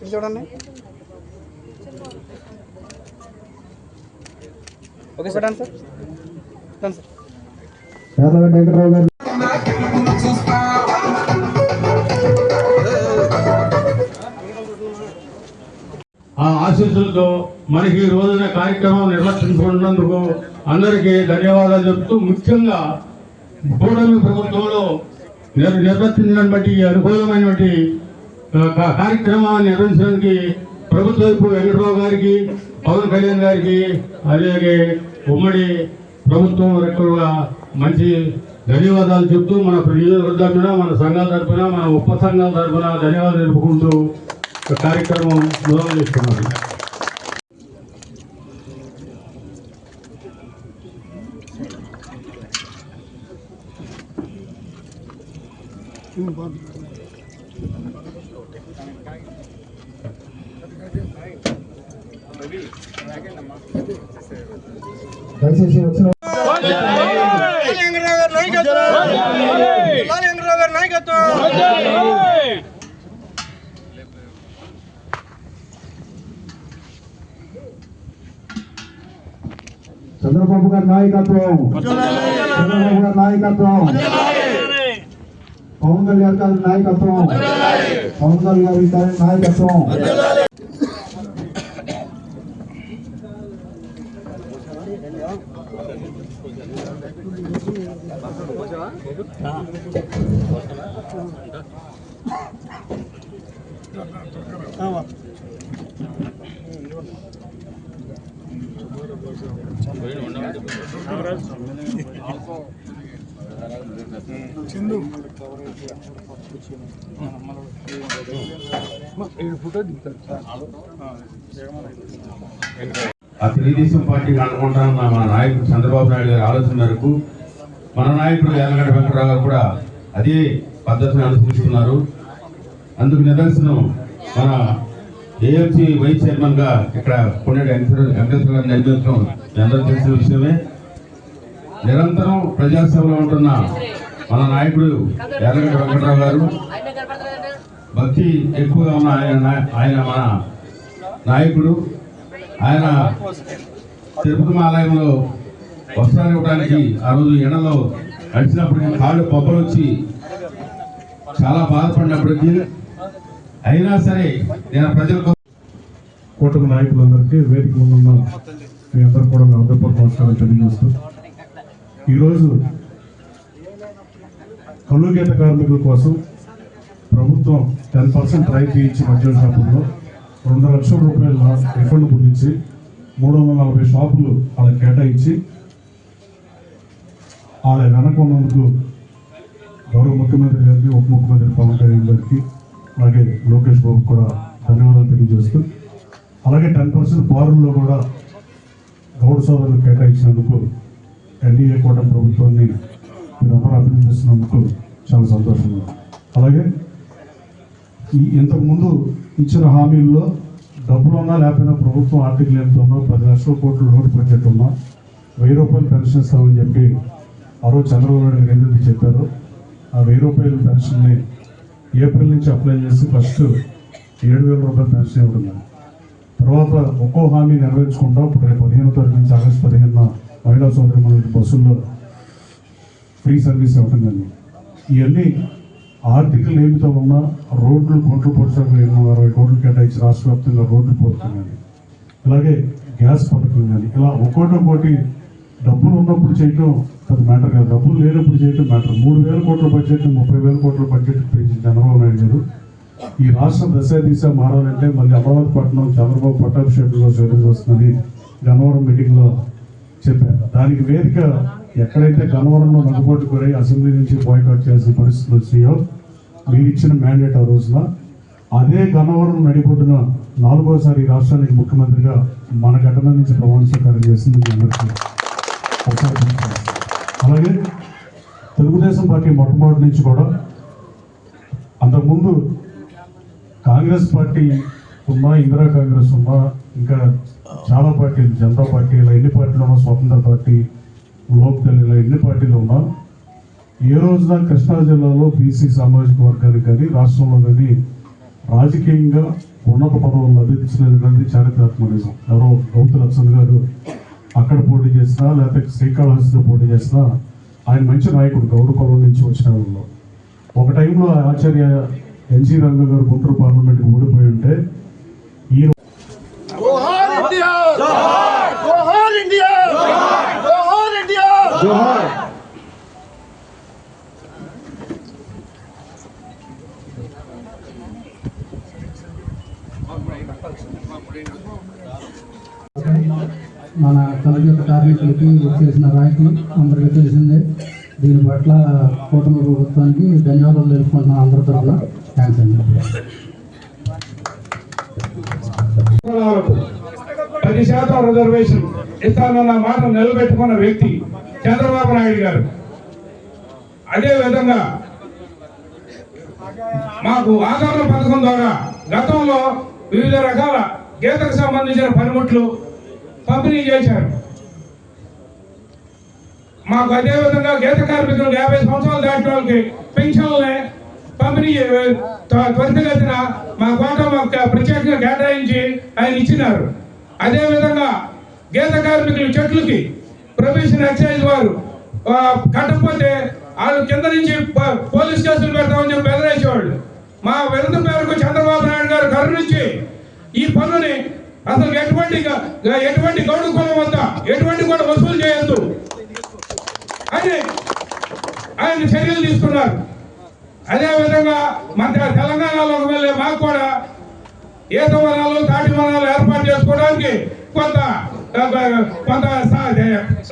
ఇది చూడండి. Okay sir sir. Sir Yadava Venkatarao గారు ఆ ఆశీస్సులతో మనకి ఈ రోజున కార్యక్రమం నిర్వర్తించుకున్నందుకు అందరికీ ధన్యవాదాలు చెప్తూ ముఖ్యంగా కూటమి ప్రభుత్వంలో నిర్- నిర్వర్తించడం బట్టి ఈ అనుకూలమైనటువంటి కార్యక్రమాన్ని నిర్వహించడానికి ప్రభుత్వ వైపు వెంకటరావు గారికి పవన్ కళ్యాణ్ గారికి అలాగే ఉమ్మడి ప్రభుత్వం ఎక్కువగా మంచి ధన్యవాదాలు చెప్తూ మన నియోజకవర్గ తరపున మన సంఘాల తరపున మన ఉప సంఘాల తరపున ధన్యవాదాలు తెలుపుకుంటూ ఈ కార్యక్రమం మొదలు చేస్తున్నారు దయచేసి వచ్చిన చంద్రబాబు గారి నాయకత్వం. చంద్రబాబు గారి నాయకత్వం. చంద్రబాబు గారి గారి నాయకత్వం. పవన్ కళ్యాణ్ గారి నాయకత్వం. పవన్ కళ్యాణ్ గారి ఆ తెలుగుదేశం పార్టీకి అనుకుంటాన్న మన నాయకుడు చంద్రబాబు నాయుడు గారి ఆలోచన మేరకు మన నాయకుడు యాలగడ్డ వెంకటరావు గారు కూడా అదే పద్ధతిని అనుసరిస్తున్నారు. అందుకు నిదర్శనం మన ఏఎంసీ వైస్ చైర్మన్గా ఇక్కడ కొన్ని వెంకటేశ్వర గారిని నిర్మించడం అందరూ తెలిసిన విషయమే. నిరంతరం ప్రజాసేవలో ఉంటున్న మన నాయకుడు ఎర్రగడ్డ వెంకటరావు గారు. భక్తి ఎక్కువగా ఉన్న ఆయన ఆయన మన నాయకుడు. ఆయన తిరుపతి ఆలయంలో వస్త్రాలు ఇవ్వడానికి ఆ రోజు ఎండలో నడిచినప్పటికీ కాళ్ళు పొప్పలు వచ్చి చాలా బాధపడినప్పటికీ అయినా సరే నేను ప్రజలకు కూటమి నాయకులందరికీ వేదిక ముందున్న మీ అందరూ కూడా మీ హృదయపూర్వక నమస్కారం తెలియజేస్తూ ఈరోజు కలుగీత కార్మికుల కోసం ప్రభుత్వం టెన్ పర్సెంట్ రాయితీ ఇచ్చి మద్యం షాపుల్లో రెండు లక్షల రూపాయల రిఫండ్ పొందించి మూడు వందల నలభై షాపులు వాళ్ళకి కేటాయించి వాళ్ళ వెనక ఉన్నందుకు గౌరవ ముఖ్యమంత్రి గారికి ఉప ముఖ్యమంత్రి పవన్ కళ్యాణ్ గారికి అలాగే లోకేష్ బాబు కూడా ధన్యవాదాలు తెలియజేస్తూ అలాగే టెన్ పర్సెంట్ బారుల్లో కూడా గౌడ సోదరులు కేటాయించినందుకు ఎన్డీఏ కూటమి ప్రభుత్వాన్ని మీరందరూ అభినందిస్తున్నందుకు చాలా సంతోషంగా అలాగే ఈ ఇంతకుముందు ఇచ్చిన హామీల్లో డబ్బులు ఉన్నా లేకపోయినా ప్రభుత్వం ఆర్థిక లేనితోనో పది లక్షల కోట్ల లోటు బడ్జెట్ ఉన్నా వెయ్యి రూపాయలు పెన్షన్ ఇస్తామని చెప్పి ఆ రోజు చంద్రబాబు నాయుడు గారు ఏదైతే ఆ వెయ్యి రూపాయల పెన్షన్ని ఏప్రిల్ నుంచి అప్లై చేసి ఫస్ట్ ఏడు వేల రూపాయల పెన్షన్ ఇవ్వడం తర్వాత ఒక్కో హామీ నెరవేర్చుకుంటాం. ఇప్పుడు రేపు పదిహేనో తారీఖు నుంచి ఆగస్టు పదిహేను మహిళా సోదరి మనకి బస్సుల్లో ఫ్రీ సర్వీస్ ఇవ్వటం కానీ ఇవన్నీ ఆర్థిక లేమితో ఉన్న రోడ్లు కోట్లు పొడిచాక ఎన్నో అరవై కోట్లు కేటాయించి రాష్ట్ర వ్యాప్తంగా రోడ్లు పోతున్నాయి. కానీ అలాగే గ్యాస్ పథకం కానీ ఇలా ఒక్కోటి ఒక్కోటి డబ్బులు ఉన్నప్పుడు చేయటం పెద్ద మ్యాటర్ కాదు. డబ్బులు లేనప్పుడు చేయటం మ్యాటర్. మూడు వేల కోట్ల బడ్జెట్ ముప్పై వేల కోట్ల బడ్జెట్ పెంచి చంద్రబాబు నాయుడు గారు ఈ రాష్ట్రం దశ దిశ మారాలంటే మళ్ళీ అమరావతి పట్టణం చంద్రబాబు పట్టాభిషేకంలో చేరింది వస్తుందని గన్నవరం మీటింగ్లో చెప్పారు. దానికి వేదిక ఎక్కడైతే గన్నవరంలో నగబోటు గురై అసెంబ్లీ నుంచి బాయ్కాట్ చేయాల్సిన పరిస్థితులు వచ్చాయో మీరు ఇచ్చిన మ్యాండేట్ ఆ రోజున అదే గన్నవరం నడిబొడ్డున నాలుగోసారి రాష్ట్రానికి ముఖ్యమంత్రిగా మన ఘటన నుంచి ప్రమాణ స్వీకారం చేసింది మీ అందరికీ. అలాగే తెలుగుదేశం పార్టీ మొట్టమొదటి నుంచి కూడా అంతకుముందు కాంగ్రెస్ పార్టీ ఉన్నా ఇందిరా కాంగ్రెస్ ఉన్నా ఇంకా చాలా పార్టీలు జనతా పార్టీ ఇలా ఎన్ని పార్టీలు ఉన్నా స్వతంత్ర పార్టీ లోక్దళ్ ఇలా ఎన్ని పార్టీలు ఉన్నా. ఏ రోజున కృష్ణా జిల్లాలో బీసీ సామాజిక వర్గానికి కానీ రాష్ట్రంలో కానీ రాజకీయంగా ఉన్నత పదవులు లభించలేదు చారిత్రాత్మకం. ఎవరో గౌతు లక్ష్మణ్ గారు అక్కడ పోటీ చేసినా లేకపోతే శ్రీకాళహస్తిలో పోటీ చేసినా ఆయన మంచి నాయకుడు గౌడ కులం నుంచి వచ్చిన వాళ్ళు ఒక టైంలో ఆచార్య ఎన్జీ రంగ గారు గుంటూరు పార్లమెంట్కి ఓడిపోయి ఉంటే ఈ Johar India Johar India Johar India Johar మన కలగత కార్మికులకి చేసిన నాయకులు అందరికీ తెలిసిందే. దీని పట్ల కూటమి ప్రభుత్వానికి ధన్యవాదాలు తెలుపుకుంటున్నాను అందరి తరఫున థ్యాంక్స్ అండి. పది శాతం రిజర్వేషన్ ఇస్తానన్న మాట నిలబెట్టుకున్న వ్యక్తి చంద్రబాబు నాయుడు గారు. అదే విధంగా మాకు ఆదరణ పథకం ద్వారా గతంలో వివిధ రకాల గీతకు సంబంధించిన పనిముట్లు పంపిణీ చేశారు. మాకు అదే విధంగా గీత కార్మికులకు యాభై సంవత్సరాలు దాటిన వాళ్ళకి పెన్షన్లని పంపిణీ త్వరితగతిన మా కోట మాకు ప్రత్యేకంగా కేటాయించి ఆయన ఇచ్చినారు. అదే విధంగా గీత కార్మికులు చెట్లకి ప్రొఫెషన్ ఎక్సైజ్ వారు కట్టకపోతే వాళ్ళు కింద నుంచి పోలీస్ కేసులు పెడతామని చెప్పి బెదిరేసేవాళ్ళు. మా విరుద్ధ మేరకు చంద్రబాబు నాయుడు గారు కరుణించి ఈ పనుని అసలు ఎటువంటి ఎటువంటి గౌడు కులం వద్ద ఎటువంటి కూడా వసూలు చేయొద్దు. అని ఆయన చర్యలు తీసుకున్నారు. అదే విధంగా మన తెలంగాణలో వెళ్ళే మాకు కూడా ఈత వనాలు తాటి వనాలు ఏర్పాటు చేసుకోవడానికి కొంత కొంత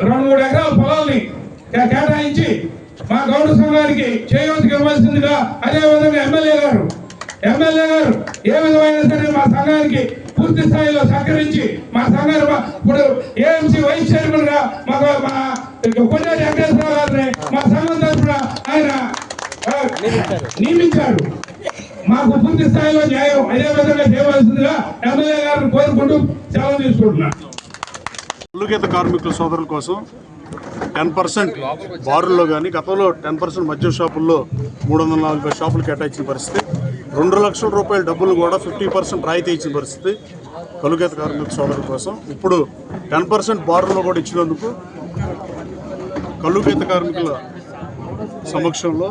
రెండు మూడు ఎకరాల పొలాల్ని కేటాయించి మా గౌడ సంఘానికి చేయవలసి ఇవ్వాల్సిందిగా అదేవిధంగా ఎమ్మెల్యే గారు ఎమ్మెల్యే గారు ఏ విధమైన సరే మా సంఘానికి పూర్తి స్థాయిలో సహకరించి మా సంఘాన్ని మా- ఇప్పుడు ఏఎంసీ వైస్ చైర్మన్గా మాకు మా కొండేటి వెంకటేశ్వర గారిని మా సంఘం తరఫున ఆయన నియమించారు. మాకు పూర్తి స్థాయిలో న్యాయం అదే విధంగా చేయవలసిందిగా ఎమ్మెల్యే గారిని కోరుకుంటూ సెలవు తీసుకుంటున్నాను. ఉల్లుగీత కార్మికుల సోదరుల కోసం టెన్ పర్సెంట్ బారుల్లో కానీ గతంలో టెన్ పర్సెంట్ మద్యం షాపుల్లో మూడు వందల నలభై షాపులు కేటాయించిన పరిస్థితి. రెండు లక్షల రూపాయల డబ్బులు కూడా ఫిఫ్టీ పర్సెంట్ రాయితీ ఇచ్చిన పరిస్థితి కలుగేత కార్మికుల సోదరుల కోసం. ఇప్పుడు టెన్ పర్సెంట్ బారుల్లో కూడా ఇచ్చినందుకు కలుగేత కార్మికుల సమక్షంలో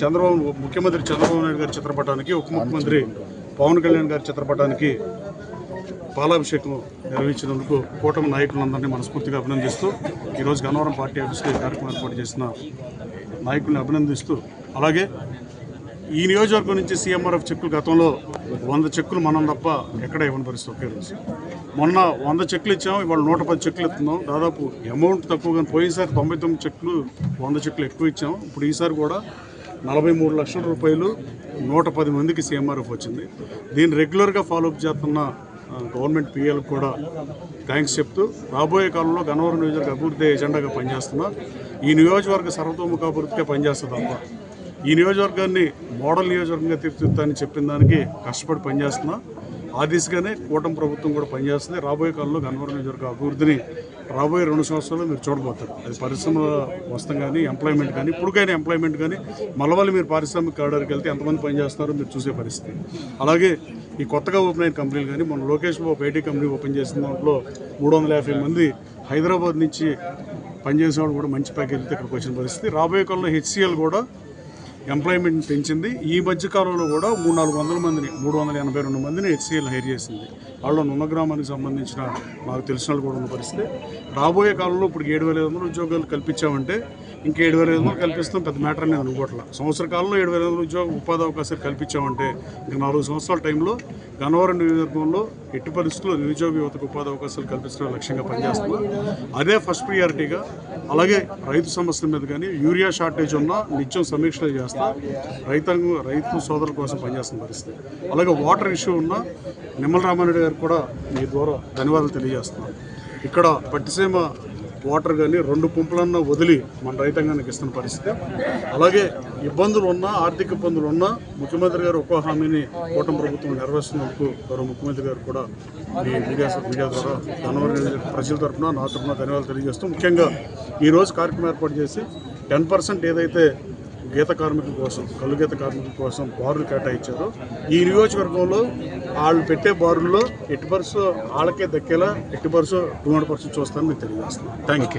చంద్రబాబు ముఖ్యమంత్రి చంద్రబాబు నాయుడు గారి చిత్రపటానికి ఉప ముఖ్యమంత్రి పవన్ కళ్యాణ్ గారి చిత్రపటానికి పాలాభిషేకం నిర్వహించినందుకు కూటమి నాయకులందరినీ మనస్ఫూర్తిగా అభినందిస్తూ ఈరోజు గన్నవరం పార్టీ ఆఫీస్లో కార్యక్రమం ఏర్పాటు చేసిన నాయకుల్ని అభినందిస్తూ అలాగే ఈ నియోజకవర్గం నుంచి సీఎంఆర్ఎఫ్ చెక్కులు గతంలో వంద చెక్కులు మనం తప్ప ఎక్కడ ఇవ్వని పరిస్థితి ఒకే రోజు. మొన్న వంద చెక్కులు ఇచ్చాము ఇవాళ నూట పది చెక్కులు ఇస్తున్నాం. దాదాపు అమౌంట్ తక్కువ కానీ పోయినసారి తొంభై తొమ్మిది చెక్కులు వంద చెక్కులు ఎక్కువ ఇచ్చాం. ఇప్పుడు ఈసారి కూడా నలభై మూడు లక్షల రూపాయలు నూట పది మందికి సీఎంఆర్ఎఫ్ వచ్చింది. దీన్ని రెగ్యులర్గా ఫాలోఅప్ చేస్తున్న గవర్నమెంట్ పిఎల్ కూడా థ్యాంక్స్ చెప్తూ రాబోయే కాలంలో గన్నవరం నియోజకవర్గ అభివృద్ధి ఎజెండాగా పనిచేస్తున్నా. ఈ నియోజకవర్గ సర్వతోముఖ అభివృద్ధికే పనిచేస్తుంది అమ్మ ఈ నియోజకవర్గాన్ని మోడల్ నియోజకవర్గంగా తీర్చిదిద్దాలని చెప్పిన దానికి కష్టపడి పనిచేస్తున్నా. ఆ దిశగానే కూటమి ప్రభుత్వం కూడా పనిచేస్తుంది. రాబోయే కాలంలో గన్నవరం నియోజకవర్గ అభివృద్ధిని రాబోయే రెండు సంవత్సరాలు మీరు చూడబోతారు. అది పరిశ్రమ వస్తం కానీ ఎంప్లాయ్మెంట్ కానీ ఇప్పుడుకైనా ఎంప్లాయ్మెంట్ కానీ మళ్ళీ మీరు పారిశ్రామిక కారిడార్కి వెళ్తే ఎంతమంది పనిచేస్తున్నారో మీరు చూసే పరిస్థితి. అలాగే ఈ కొత్తగా ఓపెన్ అయిన కంపెనీలు కానీ మన Lokesh Babu IT company open చేసిన దాంట్లో మూడు వందల యాభై మంది హైదరాబాద్ నుంచి పనిచేసిన వాళ్ళు కూడా మంచి ప్యాకేజీతో ఇక్కడికి వచ్చిన పరిస్థితి. రాబోయే కాలంలో హెచ్సిఎల్ కూడా ఎంప్లాయ్మెంట్ పెంచింది. ఈ మధ్య కాలంలో కూడా మూడు నాలుగు వందల మందిని మూడు వందల ఎనభై రెండు మందిని హెచ్సిఎల్ హైర్ చేసింది. వాళ్ళు నున్న గ్రామానికి సంబంధించిన మాకు తెలిసిన వాళ్ళు కూడా ఉన్న పరిస్థితి. రాబోయే కాలంలో ఇప్పుడు ఏడు వేల ఐదు వందల ఉద్యోగాలు కల్పించామంటే ఇంకా ఏడు వేల ఐదు వందలు కల్పిస్తాం. పెద్ద మ్యాటర్ అనేది అనుకోవట్ల. సంవత్సర కాలంలో ఏడు వేల ఐదు వందల ఉద్యోగ ఉపాధి అవకాశాలు కల్పించామంటే ఇంకా నాలుగు సంవత్సరాల టైంలో గన్నవరం నియోజకవర్గంలో ఎట్టి పరిస్థితుల్లో నిరుద్యోగ యువతకు ఉపాధి అవకాశాలు కల్పించడం లక్ష్యంగా పనిచేస్తున్నాం. అదే ఫస్ట్ ప్రియారిటీగా అలాగే రైతు సమస్యల మీద కానీ యూరియా షార్టేజ్ ఉన్నా నిత్యం సమీక్షలు చేస్తా రైతాంగం రైతు సోదరుల కోసం పనిచేస్తున్న పరిస్థితి. అలాగే వాటర్ ఇష్యూ ఉన్నా నిమ్మల రామారెడ్డి గారికి కూడా మీ ద్వారా ధన్యవాదాలు తెలియజేస్తున్నాను. ఇక్కడ పట్టిసీమ వాటర్ కానీ రెండు పంపులన్నా వదిలి మన రైతాంగానికి ఇస్తున్న పరిస్థితి. అలాగే ఇబ్బందులు ఉన్నా ఆర్థిక ఇబ్బందులు ఉన్నా ముఖ్యమంత్రి గారు ఒక్కో హామీని కూటమి ప్రభుత్వం నెరవేర్చినందుకు గౌరవ ముఖ్యమంత్రి గారు కూడా మీ మీడియా మీడియా ద్వారా గన్నవరం ప్రజల తరఫున నా తరఫున ధన్యవాదాలు తెలియజేస్తూ ముఖ్యంగా ఈరోజు కార్యక్రమం ఏర్పాటు చేసి టెన్ పర్సెంట్ ఏదైతే గీత కార్మికుల కోసం కళ్ళు గీత కార్మికుల కోసం బారులు కేటాయించారో ఈ నియోజకవర్గంలో వాళ్ళు పెట్టే బారుల్లో ఎట్టి పర్సు వాళ్ళకే దక్కేలా ఎట్టి పర్సు టూ హండ్రెడ్ పర్సెంట్ చూస్తానని నేను తెలియజేస్తున్నాను. Thank you